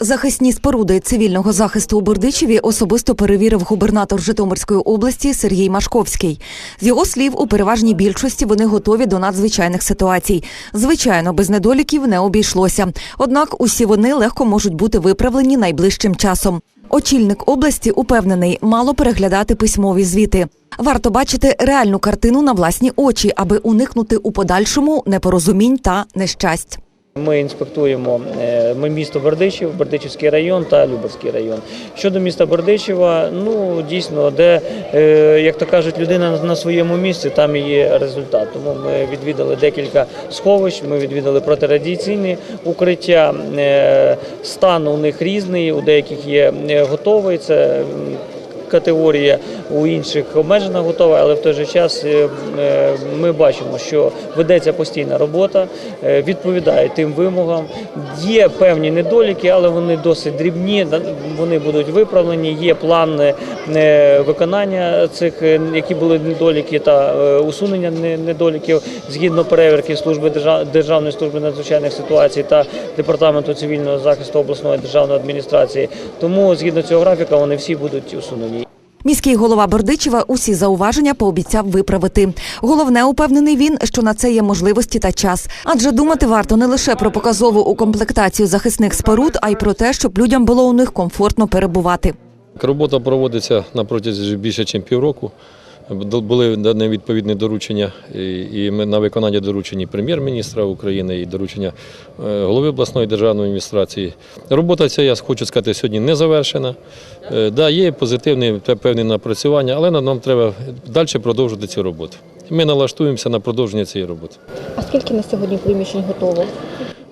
Захисні споруди цивільного захисту у Бердичеві особисто перевірив губернатор Житомирської області Сергій Машковський. З його слів, у переважній більшості вони готові до надзвичайних ситуацій. Звичайно, без недоліків не обійшлося. Однак усі вони легко можуть бути виправлені найближчим часом. Очільник області упевнений, мало переглядати письмові звіти. Варто бачити реальну картину на власні очі, аби уникнути у подальшому непорозумінь та нещасть. Ми інспектуємо е, ми місто Бердичів, Бердичівський район та Люберський район. Щодо міста Бердичева, ну дійсно, де е, як то кажуть, людина на своєму місці, там і є результат. Тому ми відвідали декілька сховищ. Ми відвідали протирадіаційні укриття. Е, Стан у них різний, у деяких є готовий. Це категорія у інших обмежена готова, але в той же час е, е, ми бачимо, що ведеться постійна робота, е, відповідає тим вимогам. Є певні недоліки, але вони досить дрібні. Вони будуть виправлені. Є план е, виконання цих, які були недоліки та усунення недоліків згідно перевірки служби Державної служби надзвичайних ситуацій та департаменту цивільного захисту обласної державної адміністрації. Тому згідно цього графіка вони всі будуть усунені. Міський голова Бердичева усі зауваження пообіцяв виправити. Головне, упевнений він, що на це є можливості та час. Адже думати варто не лише про показову укомплектацію захисних споруд, а й про те, щоб людям було у них комфортно перебувати. Робота проводиться на протязі більше, ніж півроку. Були дані відповідні доручення, і- ми на виконання доручені прем'єр-міністра України і доручення е, голови обласної державної адміністрації. Робота ця, я хочу сказати, сьогодні не завершена. Е, Да, є позитивні певні напрацювання, але нам треба далі продовжувати цю роботу. Ми налаштуємося на продовження цієї роботи. А скільки на сьогодні приміщень готово?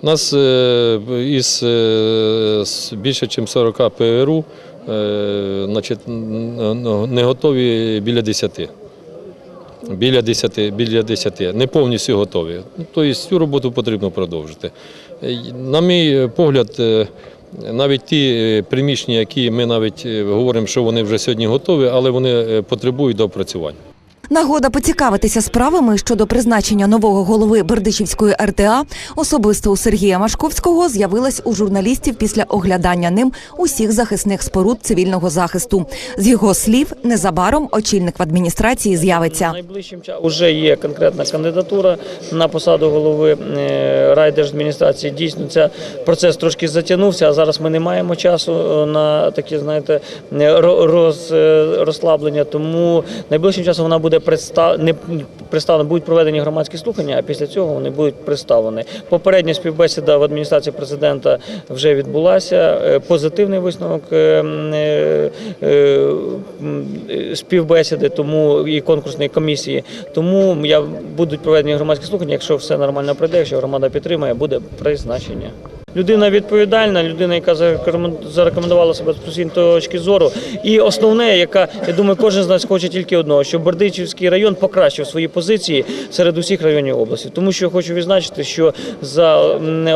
У нас е, із е, більше, ніж 40 ПРУ, е, значить, н- н- не готові біля 10. Біля 10, біля 10. Не повністю готові. Ну, Тобто цю роботу потрібно продовжити. Е, На мій погляд, е, навіть ті е, приміщення, які ми навіть е, говоримо, що вони вже сьогодні готові, але вони е, потребують доопрацювання. Нагода поцікавитися справами щодо призначення нового голови Бердичівської РТА особисто у Сергія Машковського з'явилась у журналістів після оглядання ним усіх захисних споруд цивільного захисту. З його слів, незабаром очільник в адміністрації з'явиться. Найближчим часом вже є конкретна кандидатура на посаду голови е, райдержадміністрації. Дійсно, ця процес трошки затягнувся, а зараз ми не маємо часу е, на такі, знаєте, е, ро- роз, розслаблення. Тому найближчим часом вона буде представ... не представлена, будуть проведені громадські слухання, а після цього вони будуть представлені. Попередня співбесіда в адміністрації президента вже відбулася. Е, Позитивний висновок е, е, співбесіди, тому і конкурсної комісії. Тому я будуть проведені громадські слухання. Якщо все нормально пройде, якщо громада підтримає, буде призначення. Людина відповідальна, людина, яка зарекомен- зарекомендувала себе з професійної точки зору. І основне, яка я думаю, кожен з нас хоче тільки одного, щоб Бердичівський район покращив свої позиції серед усіх районів області. Тому що хочу відзначити, що за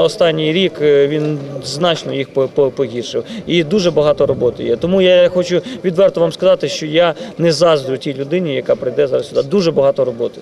останній рік е, він значно їх по- по- погіршив. І дуже багато роботи є. Тому я хочу відверто вам сказати, що я не заздрю тій людині, яка прийде зараз сюди. Дуже багато роботи.